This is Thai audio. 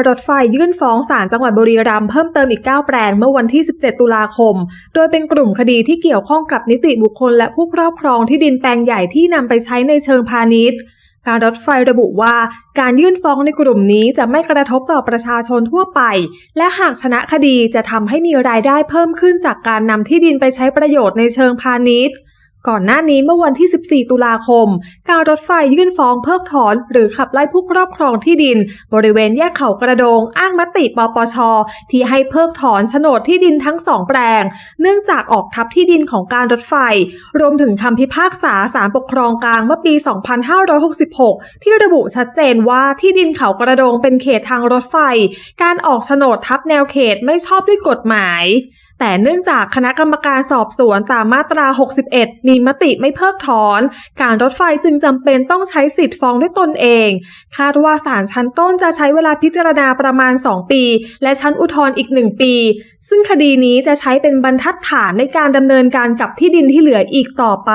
รรถไฟยื่นฟ้องศาลจังหวัดบุรีรัมย์เพิ่มเติมอีก 9 แปลงเมื่อวันที่ 17 ตุลาคม โดยเป็นกลุ่มคดีที่เกี่ยวข้องกับนิติบุคคล และผู้ครอบครองที่ดินแปลงใหญ่ที่นำไปใช้ในเชิงพาณิชย์การรถไฟระบุว่าการยื่นฟ้องในกลุ่มนี้จะไม่กระทบต่อประชาชนทั่วไป และหากชนะคดีจะทำให้มีรายได้เพิ่มขึ้นจากการนำที่ดินไปใช้ประโยชน์ในเชิงพาณิชย์ ก่อนหน้านี้เมื่อวันที่ 14 ตุลาคม การรถไฟยื่นฟ้องเพิกถอนหรือขับไล่ผู้ครอบครองที่ดิน บริเวณแยกเขากระโดง อ้างมติปปช ที่ให้เพิกถอนโฉนดที่ดินทั้งสองแปลง เนื่องจากออกทับที่ดินของการรถไฟ รวมถึงคำพิพากษาศาลปกครองกลางเมื่อปี 2566 ที่ระบุชัดเจนว่าที่ดินเขากระโดงเป็นเขตทางรถไฟ การออกโฉนดทับแนวเขตไม่ชอบด้วยกฎหมาย แต่เนื่องจากคณะกรรมการสอบสวนตามมาตรา 61 มีมติไม่เพิกถอน การรถไฟจึงจำเป็นต้องใช้สิทธิ์ฟ้องด้วยตนเอง คาดว่าศาลชั้นต้นจะใช้เวลาพิจารณาประมาณ 2 ปี และชั้นอุทธรณ์อีก 1 ปี ซึ่งคดีนี้จะใช้เป็นบรรทัดฐานในการดำเนินการกับที่ดินที่เหลืออีกต่อไป